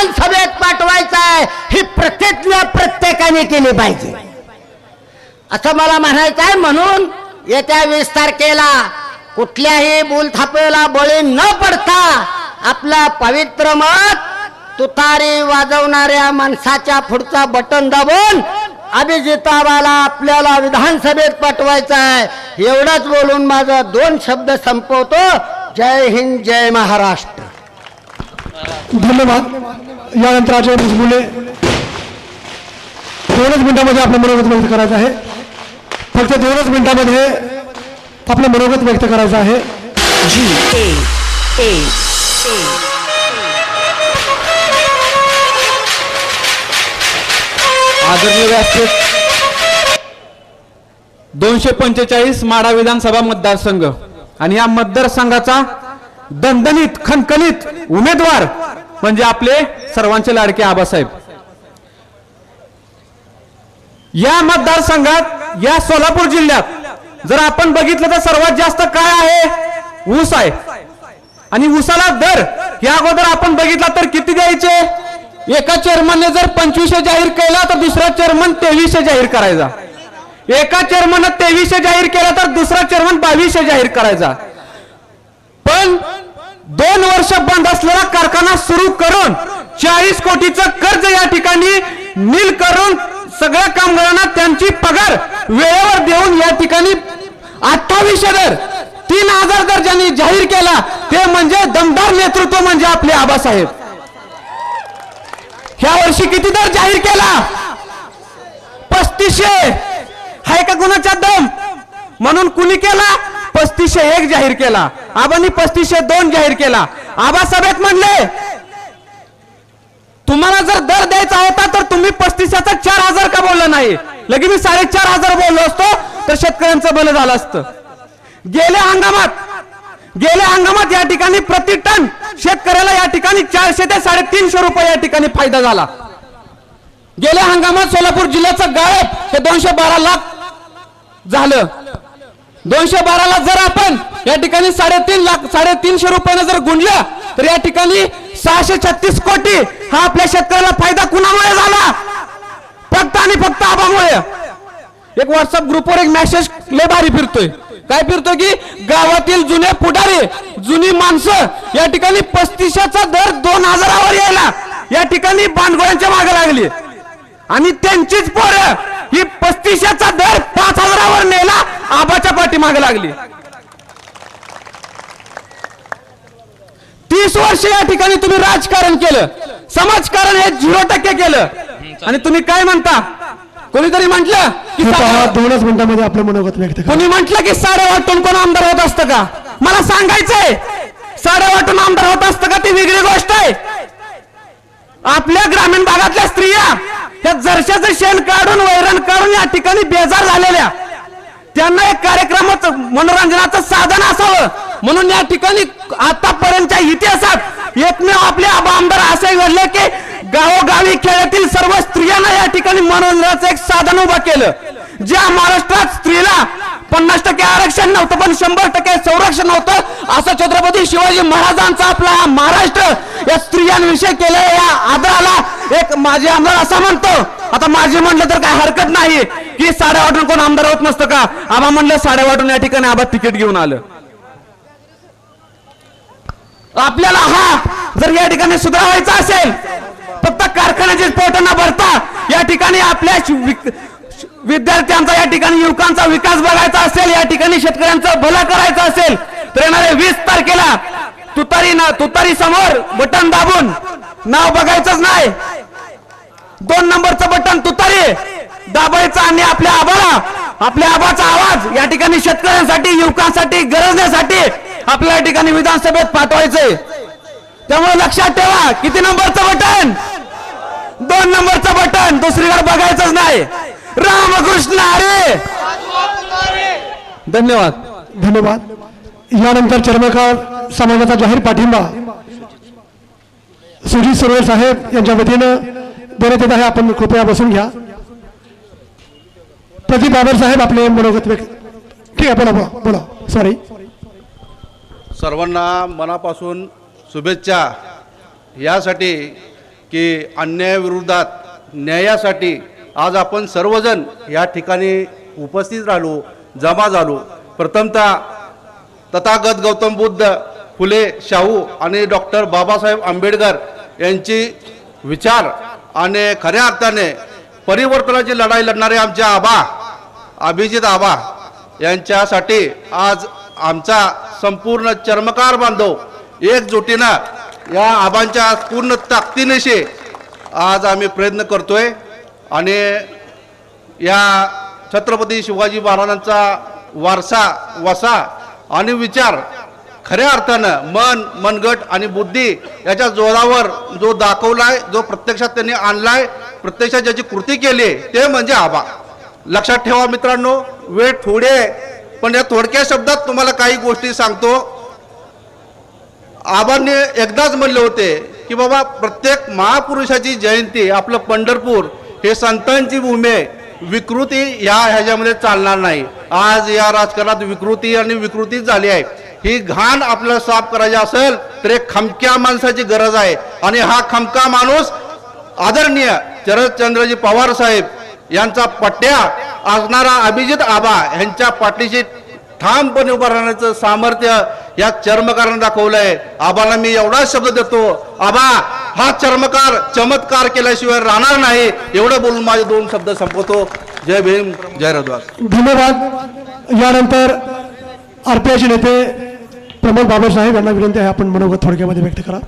विधानसभेत पाठवायचा आहे ही प्रतिज्ञा प्रत्येकाने केली पाहिजे. असं मला म्हणायचं आहे म्हणून येत्या वीस तारखेला कुठल्याही बोलथापेला बळी न पडता आपला पवित्र मत तुतारी वाजवणाऱ्या माणसाच्या पुढचा बटन दाबून अभिजिताबाला आपल्याला विधानसभेत पाठवायचं आहे एवढंच बोलून माझं दोन शब्द संपवतो. जय हिंद जय महाराष्ट्र. धन्यवाद. यानंतर आचार्य मुजमुले दोनच मिनिटामध्ये आपलं मनोगत व्यक्त करायचं आहे. फक्त दोनच मिनिटामध्ये आपलं मनोगत व्यक्त करायचं आहे. जी ए ए आदरणीय व्यासपीठ दोनशे पंचेचाळीस माडा विधानसभा मतदारसंघ आणि या मतदारसंघाचा दणदणीत खणखणीत उमेदवार म्हणजे आपले सर्वांचे लाडके आबासाहेब. या मतदारसंघात या सोलापूर जिल्ह्यात जर आपण बघितलं तर सर्वात जास्त काय आहे? ऊस आहे. आणि ऊसाला दर या अगोदर आपण बघितला तर किती द्यायचे? एका चेअरमनने जर पंचवीसशे जाहीर केला तर दुसरा चेअरमन तेवीसशे जाहीर करायचा. एका चेअरमन तेवीसशे जाहीर केला तर दुसरा चेअरमन बावीसशे जाहीर करायचा. पण दोन वर्ष बंद असलेला कारखाना सुरू करून चाळीस कोटीचं कर्ज या ठिकाणी नील करून सगळ्या कामगारांना त्यांची पगार वेळेवर देऊन या ठिकाणी अठ्ठावीसशे दर तीन हजार दर ज्यांनी जाहीर केला ते म्हणजे दमदार नेतृत्व म्हणजे आपले आबासाहेब. ह्या वर्षी किती दर जाहीर केला? पस्तीसशे. हाय का कुणाचा दम? म्हणून कुणी केला? पस्तीसशे एक जाहीर केला. आबांनी पस्तीसशे दोन जाहीर केला. आबासभेत म्हणले तुम्हाला जर दर द्यायचा होता तर तुम्ही पस्तीसशेचा चार हजार का बोलला नाही? लगे मी साडेचार हजार बोललो असतो तर शेतकऱ्यांचं भलं झालं असतं. गेल्या हंगामात गेल्या हंगामात या ठिकाणी प्रति टन शेतकऱ्याला या ठिकाणी चारशे ते साडेतीनशे रुपये या ठिकाणी फायदा झाला. गेल्या हंगामात सोलापूर जिल्ह्याचं गाळप हे दोनशे बारा लाख झालं. दोनशे बाराला जर आपण या ठिकाणी साडेतीन लाख साडेतीनशे रुपयानं जर गुंडलं तर या ठिकाणी सहाशे छत्तीस कोटी हा आपल्या शेतकऱ्याला फायदा कुणामुळे झाला? फक्त आणि फक्त आबामुळे. एक व्हॉट्सअप ग्रुपवर एक मेसेज लय भारी फिरतोय. काय फिरतोय की गावातील जुने पुढारी जुनी माणसं या ठिकाणी पस्तीसशेचा दर दोन हजारावर यायला या ठिकाणी बांधगोळ्यांच्या मागे लागली. आणि त्यांचीच पोरं ही पस्तीसाचा दर पाच हजारावर नेला आबाच्या पाठीमागे लागली. तीस वर्ष या ठिकाणी तुम्ही राजकारण केलं. समाजकारण हे झिरो टक्के केलं. आणि तुम्ही काय म्हणता? कोणीतरी म्हटलं की दोनच मिनिटामध्ये आपलं मनोगत व्यक्त कोणी म्हटलं की साडे वाटून कोण आमदार होत असतं का? मला सांगायचंय. साडे वाटून आमदार होत असतं का? ती वेगळी गोष्ट आहे. आपल्या ग्रामीण भागातल्या स्त्रिया या जरशाचं शेण काढून वैरण काढून या ठिकाणी बेजार झालेल्या. त्यांना एक कार्यक्रमाचं मनोरंजनाचं साधन असावं. म्हणून या ठिकाणी आतापर्यंतच्या इतिहासात एकमेव आपले आबा आमदार असे घडले की गावोगावी खेळातील सर्व स्त्रियांना या ठिकाणी मनोरंजनाचं एक साधन उभं केलं. ज्या महाराष्ट्रात स्त्रीला पन्नास टक्के आरक्षण नव्हतं पण शंभर टक्के संरक्षण नव्हतं असं छत्रपती शिवाजी महाराजांचा आपला हा महाराष्ट्र या स्त्रियांविषयी केलेल्या या आदराला एक माझे आमदार असा म्हणतो. आता माझे म्हणलं तर काय हरकत नाही. की साड्या वाटून कोण आमदार होत नसतं का? आबा म्हणलं साड्या वाटून या ठिकाणी आबा तिकीट घेऊन आलं. आपल्याला हा जर या ठिकाणी सुधारायचा असेल फक्त कारखान्याचे पोट न भरता या ठिकाणी आपल्या विक- विद्यार्थ्यांचा या ठिकाणी युवकांचा विकास बघायचा असेल या ठिकाणी शेतकऱ्यांचं भलं करायचं असेल तर येणारे वीस तारखेला तुतारी ना तुतारी समोर बटन दाबून नाव बघायचंच नाही. दोन नंबरचं बटन तुतारी. दाबायचं आणि आपल्या आबाला आपल्या आबाचा आवाज या ठिकाणी शेतकऱ्यांसाठी युवकांसाठी गरजण्यासाठी आपल्या या ठिकाणी विधानसभेत पाठवायचंय. त्यामुळे लक्षात ठेवा किती नंबरचं बटन? दोन नंबरचं बटन दुसरीकडे बघायचंच नाही. रामकृष्ण हरे धन्यवाद. धन्यवाद. यानंतर चर्मकार समाजाचा जाहीर पाठिंबा. सुजित सुरवे साहेब यांच्या वतीनं देण्यात येत आहे. आपण कृपया बसून घ्या. प्रदीप बाबर साहेब आपले मनोगत व्यक्त ठीक आहे बोला बोला बोला. सॉरी सर्वांना मनापासून शुभेच्छा. यासाठी की अन्यायाविरोधात न्यायासाठी आज आपण सर्वजण या ठिकाणी उपस्थित राहिलो जमा झालो. प्रथमतः तथागत गौतम बुद्ध फुले शाहू आणि डॉक्टर बाबासाहेब आंबेडकर यांची विचार आणि खऱ्या अर्थाने परिवर्तनाची लढाई लढणारे आमचे आबा अभिजित आबा यांच्यासाठी आज आमचा संपूर्ण चर्मकार बांधव एकजुटीनं या आबांच्या पूर्ण ताकदीनिशी आज आम्ही प्रयत्न करतोय. आणि या छत्रपती शिवाजी महाराजांचा वारसा वसा आणि विचार खऱ्या अर्थानं मन मनगट आणि बुद्धी याच्या जोरावर जो दाखवलाय जो प्रत्यक्षात त्यांनी आणलाय प्रत्यक्षात ज्याची कृती केली ते म्हणजे आबा. लक्षात ठेवा मित्रांनो वेळ थोडे पण या थोडक्या शब्दात तुम्हाला काही गोष्टी सांगतो. आबांनी एकदाच म्हणले होते की बाबा प्रत्येक महापुरुषाची जयंती आपलं पंढरपूर हे संतांची भूमी आहे. विकृती या ह्याच्यामध्ये चालणार नाही. आज या राजकारणात विकृती आणि विकृतीच झाली आहे. ही घाण आपल्याला साफ करायची असेल तर एक खमक्या माणसाची गरज आहे. आणि हा खमका माणूस आदरणीय शरदचंद्रजी पवार साहेब यांचा पट्ट्या असणारा अभिजित आबा यांच्या पाठीशी ठामपणे उभं राहण्याचं सामर्थ्य या चर्मकारानं दाखवलंय. आबाला मी एवढाच शब्द देतो आबा हा चर्मकार चमत्कार केल्याशिवाय राहणार नाही. एवढं बोलून माझे दोन शब्द संपवतो. जय भीम जय रद्वास धन्यवाद. यानंतर आरपीआयचे नेते प्रमोद बाबासाहेब यांना विनंती आहे आपण मनोगत थोडक्यामध्ये व्यक्त करा.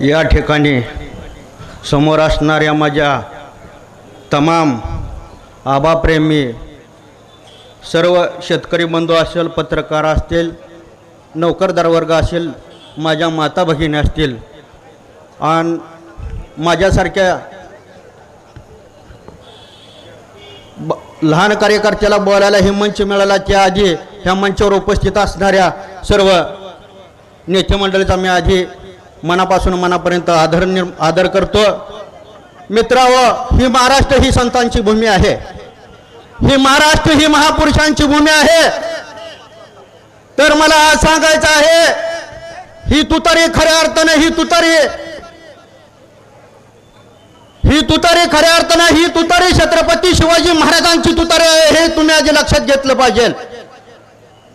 या ठिकाणी समोर असणाऱ्या माझ्या तमाम आबाप्रेमी सर्व शेतकरी बंधू असेल पत्रकार असतील नोकरदार वर्ग असेल माझ्या माता भगिनी असतील आणि माझ्यासारख्या ब लहान कार्यकर्त्याला बोलायला हे मंच मिळाला त्याआधी ह्या मंचावर उपस्थित असणाऱ्या सर्व नेते मंडळीचा मी आधी मनापासून मनापर्यंत आदर निर आदर करतो. मित्राव ही महाराष्ट्र ही संतांची भूमी आहे. ही महाराष्ट्र ही महापुरुषांची भूमी आहे. तर मला आज सांगायचं आहे ही तुतारी खऱ्या अर्थाने ही तुतारी ही तुतारी खऱ्या अर्थानं ही तुतारी छत्रपती शिवाजी महाराजांची तुतारी आहे हे तुम्ही आज लक्षात घेतलं पाहिजे.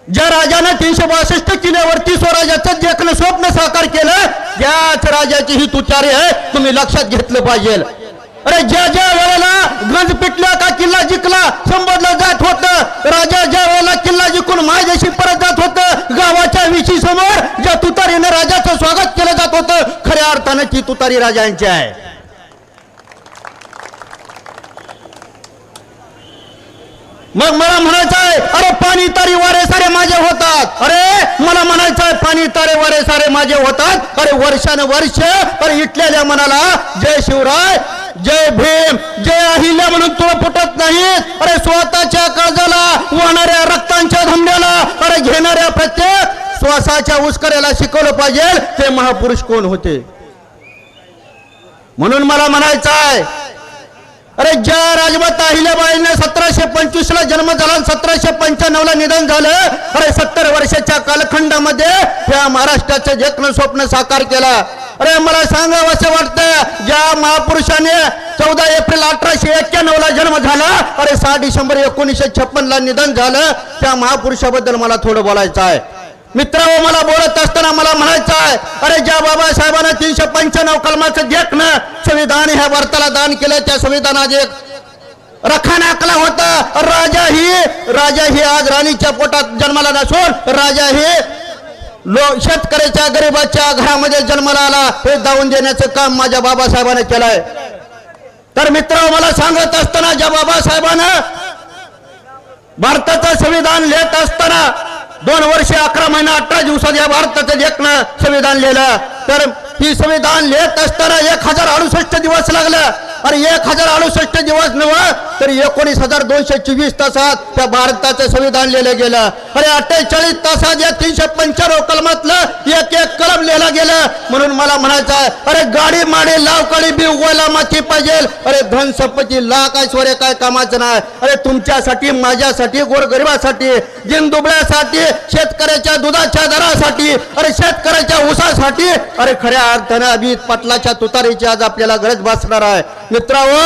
ज्या राजानं तीनशे बासष्ट किल्ल्यावरती स्वराज्याचं देखणं स्वप्न साकार केलं त्याच राजाची ही तुतारी आहे तुम्ही लक्षात घेतलं पाहिजे. अरे ज्या ज्या वेळेला गंज पिटला का किल्ला जिंकला संबोधलं जात होतं. राजा ज्या वेळेला किल्ला जिंकून मायदेशी परत जात होतं गावाच्या विशी समोर ज्या तुतारीनं राजाचं स्वागत केलं जात होतं खऱ्या अर्थानं ती तुतारी राजांची आहे. मग मला म्हणायचं आहे अरे पाणी तारी वारे सारे माझे होतात. अरे मला म्हणायचं आहे पाणी तारे वारे सारे माझे होतात. अरे वर्षानुवर्ष अरे इटलेल्या मनाला जय शिवराय जय भीम जय अहिल्या म्हणून तुला फुटत नाहीत अरे स्वतःच्या काळजाला वाहणाऱ्या रक्तांच्या धमड्याला अरे घेणाऱ्या प्रत्येक श्वासाच्या उस्कऱ्याला शिकवलं पाहिजे ते महापुरुष कोण होते? म्हणून मला म्हणायचं आहे अरे ज्या राजमाता अहिल्याबाईंना सतराशे पंचवीस ला जन्म झाला सतराशे पंच्याण्णव ला निधन झालं. अरे सत्तर वर्षाच्या कालखंडामध्ये त्या महाराष्ट्राचं जगन स्वप्न साकार केलं. अरे मला सांगावं असं वाटतं ज्या महापुरुषाने चौदा एप्रिल अठराशे एक्क्याण्णव ला जन्म झाला अरे सहा डिसेंबर एकोणीसशे छप्पन ला निधन झालं. त्या महापुरुषाबद्दल मला थोडं बोलायचं आहे. मित्रांनो मला बोलत असताना मला म्हणायचं आहे अरे ज्या बाबासाहेबांना तीनशे पंच्याण्णव कलमाचं देखणं संविधान ह्या भारताला दान केलं त्या संविधानात एक रखाण आकला होता. राजा ही राजा ही आज राणीच्या पोटात जन्माला नसून राजा ही लो शेतकऱ्याच्या गरिबाच्या घरामध्ये जन्माला आला. हे दावून देण्याचं काम माझ्या बाबासाहेबाने केलंय. तर मित्र मला सांगत असताना ज्या बाबासाहेबांना भारताचं संविधान लिहित असताना दोन वर्ष अकरा महिना अठरा दिवसात या भारताचं देखणं संविधान लिहिलं तर ही संविधान लिहित असताना एक हजार अडुसष्ट दिवस लागला. अरे एक हजार अडुसष्ट दिवस नव तर एकोणीस हजार दोनशे चोवीस तासात त्या भारताचं संविधान लिहिलं गेलं. अरे अठ्ठेचाळीस तासात या तीनशे पंच्याण्णव कलमातलं एक एक कलम लिहिलं गेलं. म्हणून मला म्हणायचं आहे अरे गाडी माडी लावकाळी बी उगवायला माती पाहिजे. अरे धन संपत्ती लाख ऐश्वर्य काय कामाचं नाही. अरे तुमच्यासाठी माझ्यासाठी गोरगरिबासाठी दिनदुबळ्यासाठी शेतकऱ्याच्या दुधाच्या दरासाठी अरे शेतकऱ्याच्या उसासाठी अरे खऱ्या अर्थानं अभित पाटलाच्या तुतारीची आज आपल्याला गरज भासणार आहे. मित्रांनो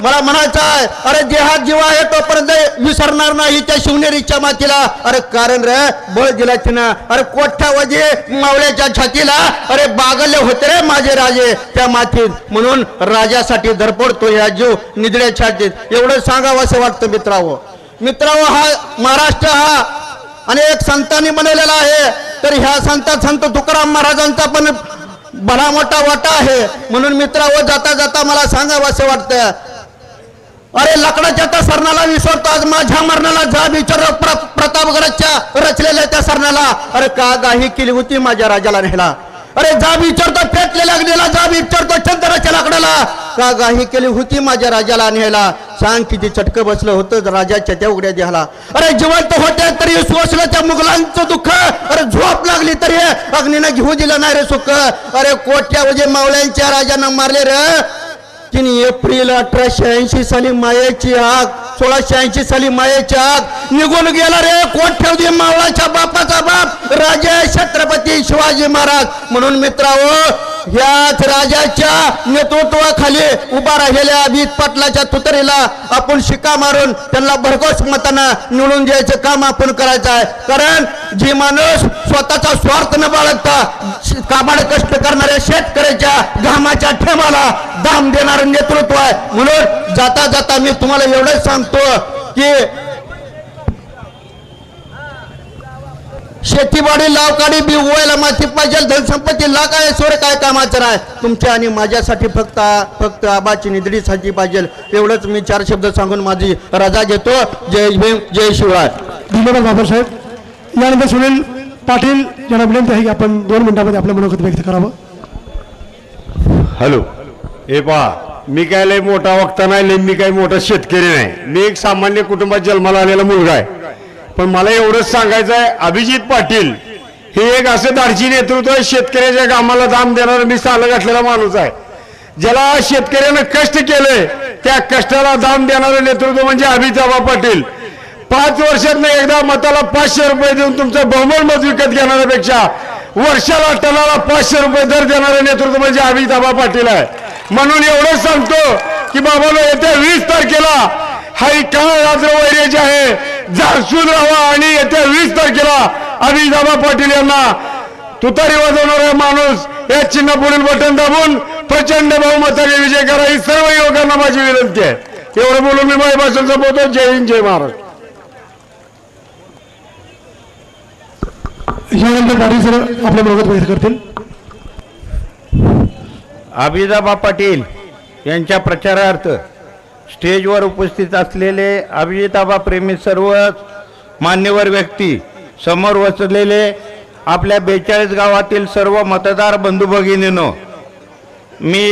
मला म्हणायचं आहे अरे देहात जीव आहे तोपर्यंत विसरणार नाही त्या शिवनेरीच्या मातीला. अरे कारण रे बळ दिला तिनं. अरे कोठ्यावधी मावळ्याच्या छातीला अरे बागले होते रे माझे राजे त्या मातीत. म्हणून राजासाठी धरपडतो या जीव निधड्या छातीत. एवढं सांगावं असं वाटतं मित्रावो मित्रावो हा महाराष्ट्र हा अनेक संतांनी बनवलेला आहे. तर ह्या संतात संत तुकाराम महाराजांचा पण भला मोठा वाटा आहे. म्हणून मित्रांनो जाता जाता मला सांगावं असं वाटतं अरे लाकडाच्या त्या सरणाला विसरतो आज माझ्या मरणाला जा विचार प्र- प्रतापगडाच्या रचलेल्या त्या सरणाला अरे का गाही केली होती माझ्या राजाला नेला अरे जा विचारतो पेटलेल्या अग्नीला जा विचारतो चंद्राच्या लाकडाला. का गाही केली होती माझ्या राजाला न्यायला? सांग किती चटकं बसलं होतं राजाच्या त्या उघड्या द्याला अरे जिवंत होत्या तरी सोसलं त्या मुघलांचं दुःख. अरे झोप लागली तरी. अग्नीनं घेऊ दिलं नाही रे सुख. अरे कोट्यावधी म्हणजे मावळ्यांच्या राजानं मारले रे. तिने एप्रिल अठराशे ऐंशी साली मायेची आग सोळाशे ऐंशी साली मायेची आग निघून गेला रे. कोण ठेवली मावळाच्या बापाचा बाप? राजे छत्रपती शिवाजी महाराज. म्हणून मित्रांनो याच राजाच्या नेतृत्वाखाली उभा राहिलेल्या अभित पाटलाच्या तुतरीला आपण शिका मारून त्यांना भरघोस मताना निवडून द्यायचं काम आपण करायचं आहे. कारण जी माणूस स्वतःचा स्वार्थ न बाळगता कामाड कष्ट करणाऱ्या शेतकऱ्याच्या घामाच्या ठेमाला दाम देणारं नेतृत्व आहे. म्हणून जाता जाता मी तुम्हाला एवढंच सांगतो की शेतीवाडी लावकाडी बी उवायला माती पाहिजे धनसंपत्ती लाख आहे सोर काय कामाचं नाही तुमच्या आणि माझ्यासाठी फक्त फक्त आबाची निधडीसाठी पाहिजे. एवढंच मी चार शब्द सांगून माझी रजा घेतो. जय भीम जय शिवराय धन्यवाद बाबासाहेब. यानंतर सुनील पाटील यांना विनंती आहे की आपण दोन मिनिटांमध्ये आपलं मनोगत व्यक्त करावं. हॅलो. हे पहा मी काय लय मोठा वक्ता नाही लय मी काही मोठा शेतकरी नाही. मी एक सामान्य कुटुंबात जन्माला आलेला मुलगा आहे. पण मला एवढंच सांगायचं आहे अभिजित पाटील हे एक असं धाडची नेतृत्व आहे शेतकऱ्याच्या कामाला दाम देणारा मी साल घातलेला माणूस आहे. ज्याला शेतकऱ्यानं कष्ट केले त्या कष्टाला दाम देणारं नेतृत्व म्हणजे अभिताबा पाटील. पाच वर्षात एकदा मताला पाचशे रुपये देऊन तुमचं बहुमत मत विकत घेणाऱ्यापेक्षा वर्षाला टनाला पाचशे रुपये दर देणारे नेतृत्व म्हणजे अमिताभा पाटील आहे. म्हणून एवढंच सांगतो की बाबाला येत्या वीस तारखेला हा काळ रात्र वैर्याचे आहे. राहा आणि येत्या वीस तारखेला अमिताभा पाटील यांना तुतारी वाजवणारा माणूस या चिन्ह पुढील बटन दाबून प्रचंड बहुमताने विजय करा. ही सर्व युवकांना माझी विनंती आहे. एवढं बोलून मी माझी भाषण संपवतो जय हिंद जय महाराष्ट्र. यानंतर पाटील सर आपलं मनोगत व्यक्त करतील. अभिदाबा पाटील यांच्या प्रचारार्थ स्टेजवर उपस्थित असलेले अभिजिताबा प्रेमी सर्व मान्यवर व्यक्ती समोर वसलेले आपल्या बेचाळीस गावातील सर्व मतदार बंधू भगिनीनो मी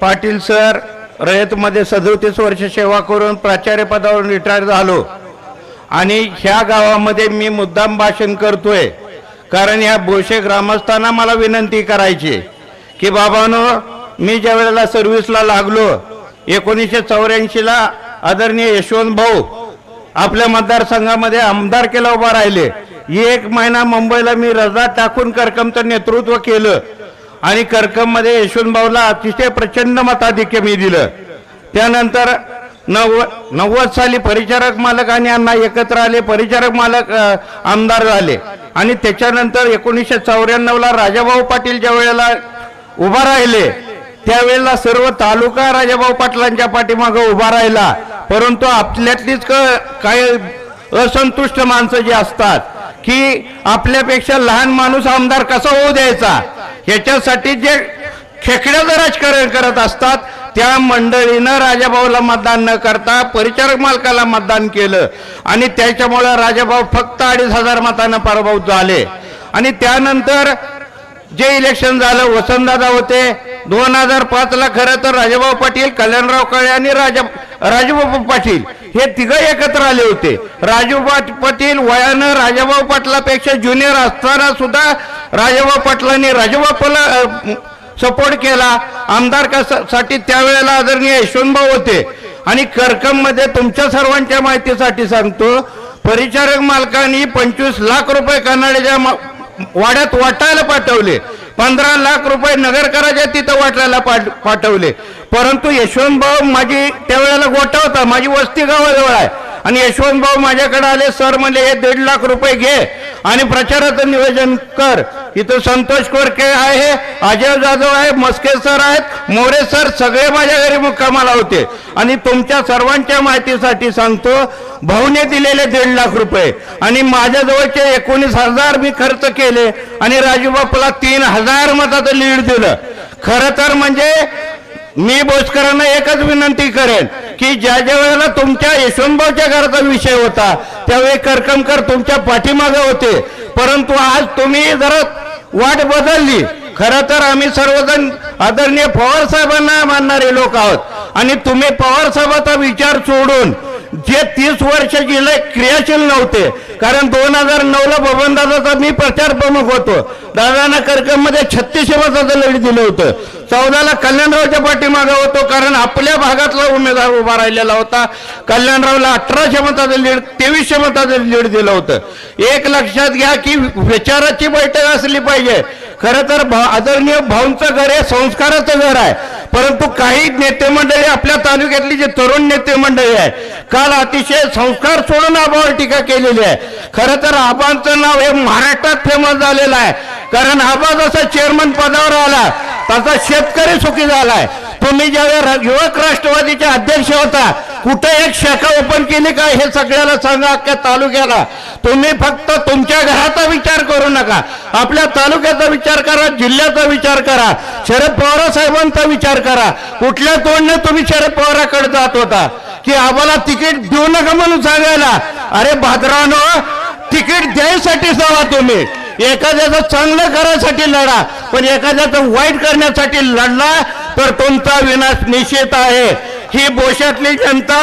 पाटील सर रयतमध्ये सदोतीस वर्ष सेवा करून प्राचार्य पदावरून रिटायर झालो. आणि ह्या गावामध्ये मी मुद्दाम भाषण करतोय. कारण ह्या बोशे ग्रामस्थांना मला विनंती करायची की बाबानो मी ज्या वेळेला सर्व्हिसला लागलो एकोणीसशे चौऱ्याऐंशीला आदरणीय यशवंत भाऊ आपल्या मतदारसंघामध्ये आमदार केला उभा राहिले. एक महिना मुंबईला मी रजा टाकून करकमचं नेतृत्व केलं. आणि करकममध्ये यशवंत भाऊला अतिशय प्रचंड मताधिक्य मी दिलं. त्यानंतर नव्वद नव्वद साली परिचारक मालक आणि अण्णा एकत्र आले. परिचारक मालक आमदार झाले. आणि त्याच्यानंतर एकोणीसशे चौऱ्याण्णवला राजाभाऊ पाटील ज्या वेळेला उभा राहिले त्यावेळेला सर्व तालुका राजाभाऊ पाटलांच्या पाठीमागं उभा राहिला. परंतु आपल्यातलीच क- काही असंतुष्ट माणसं जी असतात की आपल्यापेक्षा लहान माणूस आमदार कसा होऊ द्यायचा? ह्याच्यासाठी जे खेकड्याचं राजकारण करत असतात त्या मंडळीनं राजाभाऊला मतदान न करता परिचारक मालकाला मतदान केलं. आणि त्याच्यामुळं राजाभाऊ फक्त अडीच हजार मतानं पराभूत झाले. आणि त्यानंतर जे इलेक्शन झालं वसंतदादा होते दोन हजार पाचला खरं तर राजाभाऊ पाटील कल्याणराव काळे आणि राजा राजूबाबू पाटील हे तिघं एकत्र आले होते. राजू पाटील वयानं राजाभाऊ पाटलापेक्षा ज्युनियर असताना सुद्धा राजाभाऊ पाटलांनी राजूबापाला सपोर्ट केला. आमदार कसा- साठी त्यावेळेला आदरणीय यशवंतभाऊ होते. आणि करकममध्ये तुमच्या सर्वांच्या माहितीसाठी सांगतो परिचारक मालकांनी पंचवीस लाख रुपये कन्नड्याच्या मा- वाड्यात वाटायला पाठवले. पंधरा लाख रुपये नगरकराच्या तिथं वाटायला पाठ- पाठवले. परंतु यशवंतभाऊ माझी त्यावेळेला गोटा होता. माझी वस्ती गावाजवळ आहे. आणि यशवंतभाऊ माझ्याकडे आले सर म्हणले हे दीड लाख रुपये घे आणि प्रचाराचं नियोजन कर. इथं संतोष कोरके आहे अजय जाधव आहे मस्के सर आहेत मोरे सर सगळे माझ्या घरी मुक्कामाला होते. आणि तुमच्या सर्वांच्या माहितीसाठी सांगतो भाऊने दिलेले दीड लाख रुपये आणि माझ्याजवळचे एकोणीस हजार मी खर्च केले आणि राजू बापूला तीन हजार मताचं लीड दिलं. खरं तर म्हणजे मी बोसकरांना एकच विनंती करेन की ज्या ज्या वेळेला तुमच्या यशवंतभाऊच्या घराचा विषय होता त्यावेळी करकमकर तुमच्या पाठीमागे होते. परंतु आज तुम्ही जरा वाट बदलली. खरं तर आम्ही सर्वजण आदरणीय पवार साहेबांना मानणारे लोक आहोत. आणि तुम्ही पवार साहेबाचा विचार सोडून जे तीस वर्ष जिल्हे क्रियाशील नव्हते कारण दोन हजार नऊ ला बबनदादाचा मी प्रचार प्रमुख होतो. दादांना कार्यक्रममध्ये छत्तीस मताचं दिलं होतं. चौदाला कल्याणरावच्या पाठीमागे होतो कारण आपल्या भागातला उमेदवार उभा राहिलेला होता. कल्याणरावला अठराशे मताचं लीड तेवीसशे मताचं लीड दिलं होतं. एक लक्षात घ्या की विचाराची बैठक असली पाहिजे. खरं तर भा- आदरणीय भाऊंचं घर हे संस्काराचं घर आहे. परंतु काही नेते मंडळी आपल्या तालुक्यातली जे तरुण नेते मंडळी आहे काल अतिशय संस्कार सोडून आबावर टीका केलेली आहे. खरं तर आबांचं नाव हे महाराष्ट्रात फेमस झालेलं आहे. कारण आबा जसा चेअरमन पदावर आला. त्याचा शेतकरी सुखी झालाय. तुम्ही ज्यावेळी युवक राष्ट्रवादीचे अध्यक्ष होता कुठे एक शाखा ओपन केली का हे सगळ्याला सांगा अख्ख्या तालुक्याला. तुम्ही फक्त तुमच्या घराचा विचार करू नका. आपल्या तालुक्याचा विचार करा जिल्ह्याचा विचार करा शरद पवार साहेबांचा विचार करा. कुठल्या तोंडने तुम्ही शरद पवाराकडे जात होता? की आम्हाला तिकीट देऊ नका म्हणून सांगायला? अरे भाद्रानो तिकीट द्यायसाठी जावा तुम्ही. एखाद्याचं चांगलं करायसाठी लढा पण एखाद्याचं वाईट करण्यासाठी लढला तर तुमचा विनाश निश्चित आहे. ही बोशातली जनता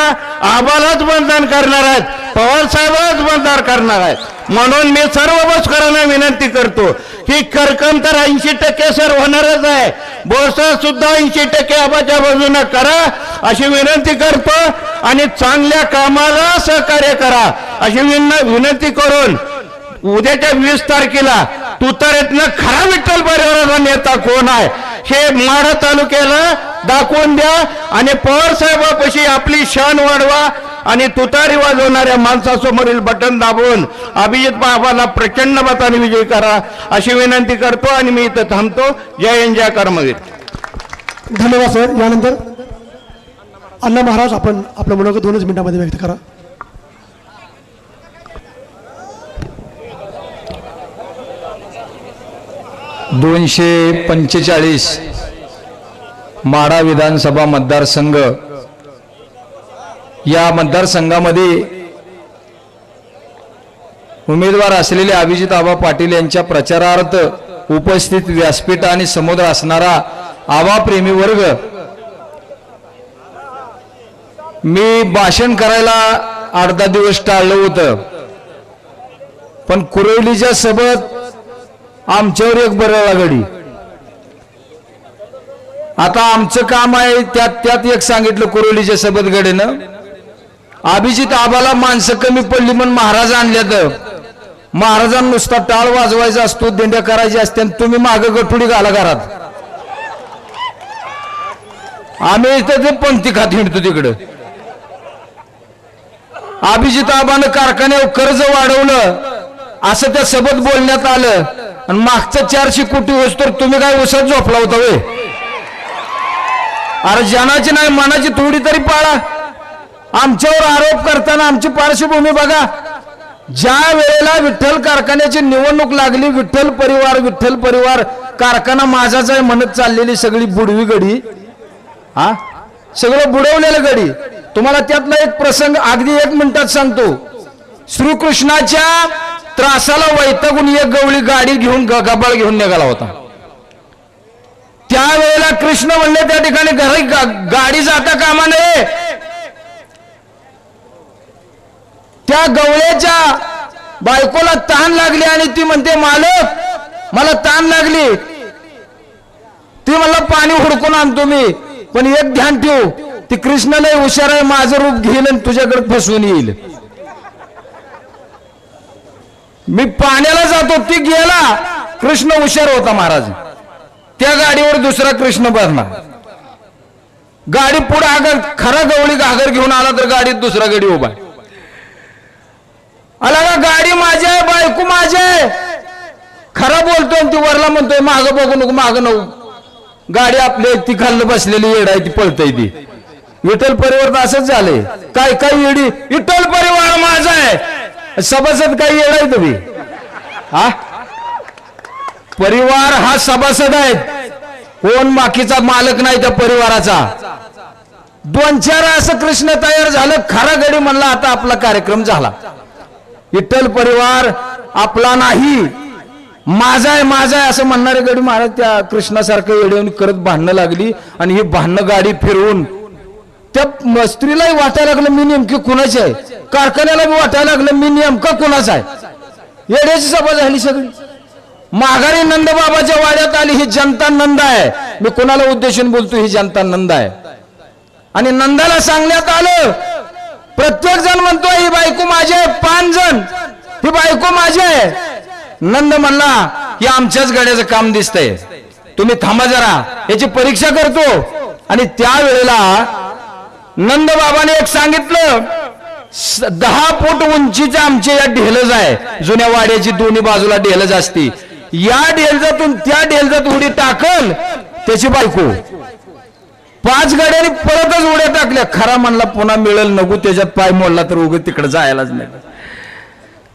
आबालाच मतदान करणार आहेत पवार साहेबच मतदान करणार आहेत. म्हणून मी सर्व बसकरांना विनंती करतो की करकम तर ऐंशी टक्के सर होणारच आहे. बोरसा सुद्धा ऐंशी टक्के आबाच्या बाजूने करा अशी विनंती करतो आणि चांगल्या कामाला सहकार्य करा अशी विनंती करून उद्याच्या वीस तारखेला तुतारेतनं खरा विठ्ठल परिवाराचा नेता कोण आहे? हे माढा तालुक्याला दाखवून द्या आणि पवार साहेबापाशी आपली शान वाढवा आणि तुतारी वाजवणाऱ्या माणसासमोरील बटन दाबून अभिजित बाबाला प्रचंड मताने विजय करा अशी विनंती करतो आणि मी इथं थांबतो. जय हिंद जय कर्मवीर. धन्यवाद सर. यानंतर अण्णा महाराज आपण आपलं मनोगत दोनच मिनिटांमध्ये व्यक्त करा. दोनशे पंचेचाळीस माढा विधानसभा मतदारसंघ. या मतदारसंघामध्ये उमेदवार असलेले अभिजित आबा पाटील यांच्या प्रचारार्थ उपस्थित व्यासपीठ आणि समुद्र असणारा आबा प्रेमी वर्ग. मी भाषण करायला आठ दहा दिवस टाळलं होतं. पण कुरवलीच्या सोबत आमच्यावर एक बरळा गडी आता आमचं काम आहे त्यात त्यात एक सांगितलं कुरोलीच्या सबत गडीनं अभिजित आबाला माणसं कमी पडली म्हणून महाराज आणल्यात. महाराजांना नुसता टाळ वाजवायचा असतो दिंड्या करायची असते आणि तुम्ही मागं गठुडी घाला घरात. आम्ही इथं ते पंक्ती खात हिंडतो तिकडं. अभिजित आबानं कारखान्यावर कर्ज वाढवलं असं त्या सोबत बोलण्यात आलं. आणि मागचं चारशे कोटी वस्तू तुम्ही काय उसात झोपला होता वे अरे जनाची नाही मनाची थोडी तरी पाळा. आमच्यावर आरोप करताना आमची पार्श्वभूमी बघा. ज्या वेळेला विठ्ठल कारखान्याची निवडणूक लागली विठ्ठल परिवार विठ्ठल परिवार कारखाना माझाच आहे म्हणत चाललेली सगळी बुडवी गडी हा? सगळं बुडवलेलं गडी. तुम्हाला त्यातला एक प्रसंग अगदी एक मिनिटात सांगतो. श्रीकृष्णाच्या त्रासाला वैतागून एक गवळी गाडी घेऊन गबाळ घेऊन निघाला होता. त्यावेळेला कृष्ण म्हणले त्या ठिकाणी घरी गा- गाडी जाता कामा नये. त्या गवळ्याच्या बायकोला ताण लागली आणि ती म्हणते मालक मला ताण लागली. ती म्हणलं पाणी हुडकून आणतो मी पण एक ध्यान ठेव ती कृष्णाला हुशार आहे माझं रूप घेईल आणि तुझ्याकडे फसवून येईल. मी पाण्याला जातो ती गेला कृष्ण हुशार होता महाराज. त्या गाडीवर दुसरा कृष्ण बसणार गाडी पुढे आगर खरा गवळी घागर घेऊन आला तर गाडीत दुसरा गाडी उभा आला का गाडी माझी आहे बायको माझी आहे. खरा बोलतोय ती वरला म्हणतोय माग बघू नको माग नको. गाडी आपली ती खाल्लं बसलेली येड आहे ती पळतय ती. विठ्ठल परिवार असंच झालंय. काय काय येडी? विठ्ठल परिवार माझा आहे. सभासद काही येणार तुम्ही? हा? परिवार हा सभासद आहेत कोण बाकीचा मालक नाही त्या परिवाराचा. दोन चार असं कृष्ण तयार झालं खरा गडी म्हणला आता आपला कार्यक्रम झाला. विठ्ठल परिवार आपला नाही. माझा आहे माझा आहे असं म्हणणारे गडी महाराज त्या कृष्णासारखं येऊन करत भांडणं लागली आणि ही भांडणं गाडी फिरवून त्या स्त्रीलाही वाटायला लागलं मी नेमकी कुणाची आहे? कारखान्याला बी वाटायला लागलं मी नेमकं कुणाचा आहे? येड्याची सभा झाली सगळी. माघारी नंदबाबाच्या वाड्यात आली ही जनता नंद आहे. मी कोणाला उद्देशून बोलतो ही जनता नंद आहे. आणि नंदाला सांगण्यात आलं प्रत्येक जण म्हणतो ही बायको माझी आहे पाच जण. ही बायको माझी आहे. नंद म्हणला की आमच्याच गाड्याचं काम दिसतंय. तुम्ही थांबा जरा याची परीक्षा करतो. आणि त्यावेळेला नंदबाबाने एक सांगितलं दहा फूट उंचीचं आमचे या ढेलज आहे. जुन्या वाड्याची दोन्ही बाजूला ढेलज असती. या ढेलजातून त्या ढेलजात उडी टाकल त्याची बायको. पाच गाड्यांनी परतच उड्या टाकल्या. खरा म्हणला पुन्हा मिळेल नको त्याच्यात पाय मोडला तर उगे तिकडे जायलाच नाही.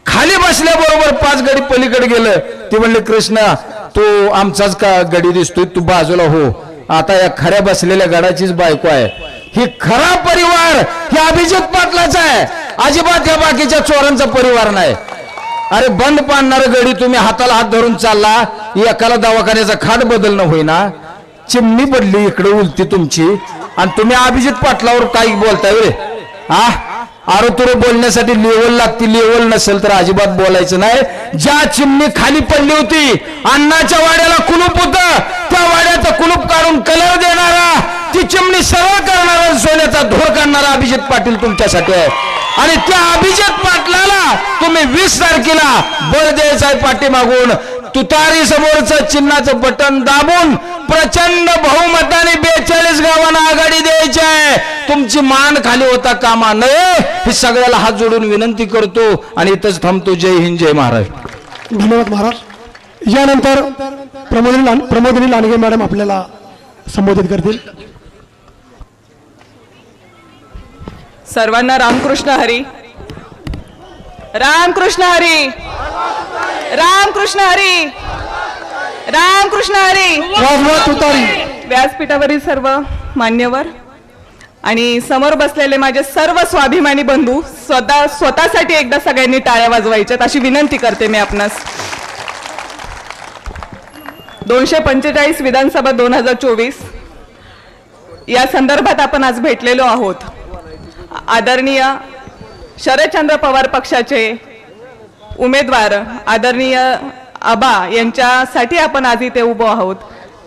खाली बसल्याबरोबर पाच गाडी पलीकडे गेलं. ते म्हणले कृष्णा तो आमचाच का गडी दिसतोय? तू बाजूला हो. आता या खऱ्या बसलेल्या गडाचीच बायको आहे. ही खरा परिवार ही अभिजित पाटलाचा आहे. अजिबात या बाकीच्या चोरांचा परिवार नाही. अरे बंद पाडणार गडी तुम्ही हाताला हात धरून चालला. एकाला दवाखान्याचा खाट बदलणं होईना. चिमणी पडली इकडे उलती तुमची. आणि तुम्ही अभिजित पाटलावर काही बोलताय रे? हा आरो तुरो बोलण्यासाठी लेवल लागती लेवल नसेल तर अजिबात बोलायचं नाही. ज्या चिमणी खाली पडली होती अण्णाच्या वाड्याला कुलूप होत. त्या वाड्याचं कुलूप काढून कलर देणारा ती चिमणी सरळ करणारा सोन्याचा धोर काढणारा अभिजित पाटील तुमच्यासाठी आहे. आणि त्या अभिजित पाटलाला तुम्ही वीस तारखेला बळ द्यायचा आहे पाठीमागून. तुतारी समोरचं चिन्हाचं बटन दाबून प्रचंड बहुमताने बेचाळीस गावांना आघाडी द्यायची आहे. तुमची मान खाली होता कामा नये हे सगळ्याला हात जोडून विनंती करतो आणि इथंच थांबतो. जय हिंद जय महाराष्ट्र. धन्यवाद महाराज. यानंतर प्रमोदिनी लान- प्रमोदिनी लांडगे मॅडम आपल्याला संबोधित करतील. सर्वांना रामकृष्ण हरी. रामकृष्ण हरी. रामकृष्ण हरी. रामकृष्ण हरी. व्यासपीठावरील सर्व मान्यवर आणि समोर बसलेले माझे सर्व स्वाभिमानी बंधू स्वतः स्वतःसाठी एकदा सगळ्यांनी टाळ्या वाजवायच्यात अशी विनंती करते मी आपणास. दोनशे पंचेचाळीस विधानसभा दोन हजार चोवीस या संदर्भात आपण आज भेटलेलो आहोत. आदरणीय शरदचंद्र पवार पक्षाचे उमेदवार आदरणीय आबा यांच्यासाठी आपण आज इथे उभो आहोत.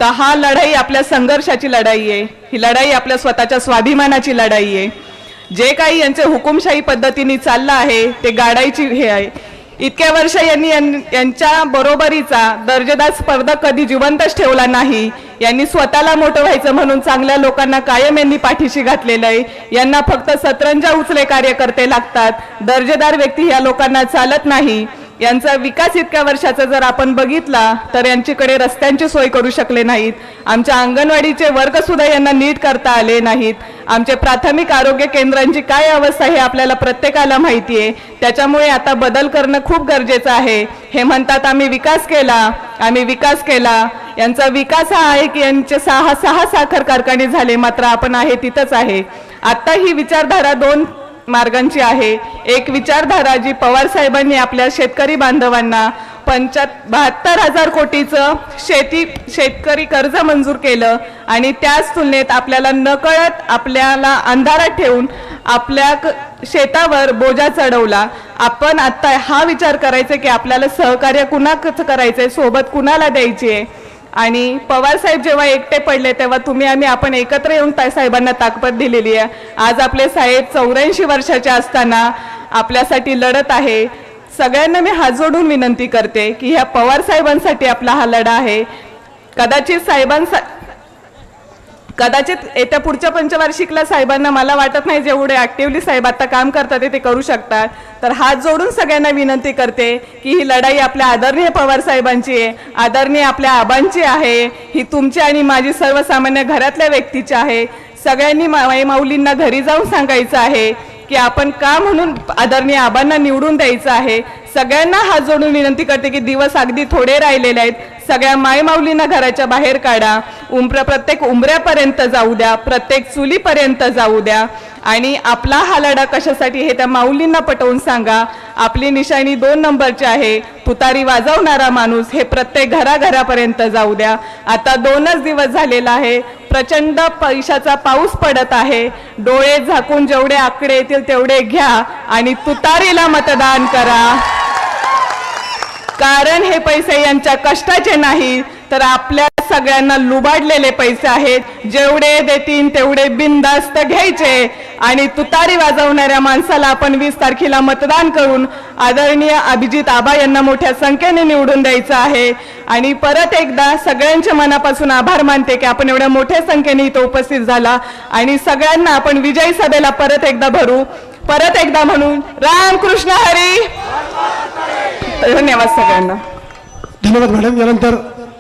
तर हा लढाई आपल्या संघर्षाची लढाई आहे. ही लढाई आपल्या स्वतःच्या स्वाभिमानाची लढाई आहे. जे काही यांचे हुकुमशाही पद्धतीने चाललं आहे ते गाडायची हे आहे. इतक्या वर्ष यांनी यां- यांच्या बरोबरीचा दर्जेदार स्पर्धक कधी जिवंतच ठेवला नाही. यांनी स्वतःला मोठं व्हायचं म्हणून चांगल्या लोकांना कायम यांनी पाठीशी घातलेलं आहे. यांना फक्त सतरंजा उचले कार्यकर्ते लागतात. दर्जेदार व्यक्ती या लोकांना चालत नाही. यांचा विकास इतक्या वर्षाचा जर आपण बघितला तर यांच्याकडे रस्त्यांची सोय करू शकले नाहीत. आमच्या अंगणवाडीचे वर्गसुद्धा यांना नीट करता आले नाहीत. आमचे प्राथमिक आरोग्य केंद्रांची काय अवस्था हे आपल्याला प्रत्येकाला माहिती आहे त्याच्यामुळे आता बदल करणं खूप गरजेचं आहे. हे म्हणतात आम्ही विकास केला आम्ही विकास केला. यांचा विकास हा आहे की यांचे सहा सहा साखर कारखाने झाले मात्र आपण आहे तिथंच आहे. आत्ता ही विचारधारा दोन मार्गांची आहे. एक विचारधारा जी पवार साहेबांनी आपल्या शेतकरी बांधवांना पंचा बहात्तर हजार कोटीचं शेती शेतकरी कर्ज मंजूर केलं आणि त्याच तुलनेत आपल्याला नकळत आपल्याला अंधारात ठेवून आपल्या शेतावर बोजा चढवला. आपण आत्ता हा विचार करायचा की आपल्याला सहकार्य कुणाचं आहे सोबत कुणाला द्यायची आहे आणि पवार साहेब जेव्हा एकटे पडले तेव्हा तुम्ही आम्ही आपण एकत्र येऊन साहेबांना ताकद दिलेली आहे. आज आपले साहेब चौऱ्याऐंशी वर्षाचे असताना आपल्यासाठी लढत आहे. सगळ्यांना मी हात जोडून विनंती करते की ह्या पवार साहेबांसाठी आपला हा लढा आहे. कदाचित साहेबांसा कदाचित येत्या पुढच्या पंचवार्षिकला साहेबांना मला वाटत नाही जेवढे ॲक्टिव्हली साहेब आता काम करतात ते करू शकतात. तर हात जोडून सगळ्यांना विनंती करते की ही लढाई आपल्या आदरणीय पवार साहेबांची आहे आदरणीय आपल्या आबांची आहे ही तुमची आणि माझी सर्वसामान्य घरातल्या व्यक्तीची आहे. सगळ्यांनी माई माऊलींना घरी जाऊन सांगायचं आहे की आपण का म्हणून आदरणीय आबांना निवडून द्यायचं आहे? सगळ्यांना हात जोडून विनंती करते की दिवस अगदी थोडे राहिलेले आहेत. सगळ्या मायमाऊलींना घराच्या बाहेर काढा. उंबर प्रत्येक उंबऱ्यापर्यंत जाऊ द्या. प्रत्येक चुलीपर्यंत जाऊ द्या. आणि आपला हा लढा कशासाठी हे त्या माऊलींना पटवून सांगा. आपली निशाणी दोन नंबरची आहे. तुतारी वाजवणारा माणूस हे प्रत्येक घराघरापर्यंत जाऊ द्या. आता दोनच दिवस झालेला आहे. प्रचंड पैशाचा पाऊस पडत आहे. डोळे झाकून जेवढे आकडे येतील तेवढे घ्या आणि तुतारीला मतदान करा. कारण हे पैसे यांच्या कष्टाचे नाही तर आपल्या सगळ्यांना लुबाडलेले पैसे आहेत. जेवढे देतील तेवढे बिनधास्त घ्यायचे. आणि तुतारी वाजवणाऱ्या माणसाला आपण वीस तारखेला मतदान करून आदरणीय अभिजित आबा यांना मोठ्या संख्येने निवडून द्यायचं आहे. आणि परत एकदा सगळ्यांच्या मनापासून आभार मानते की आपण एवढ्या मोठ्या संख्येने इथं उपस्थित झाला. आणि सगळ्यांना आपण विजयी सभेला परत एकदा भरू. परत एकदा म्हणून रामकृष्ण हरी! धन्यवाद सगळ्यांना. धन्यवाद मॅडम. यानंतर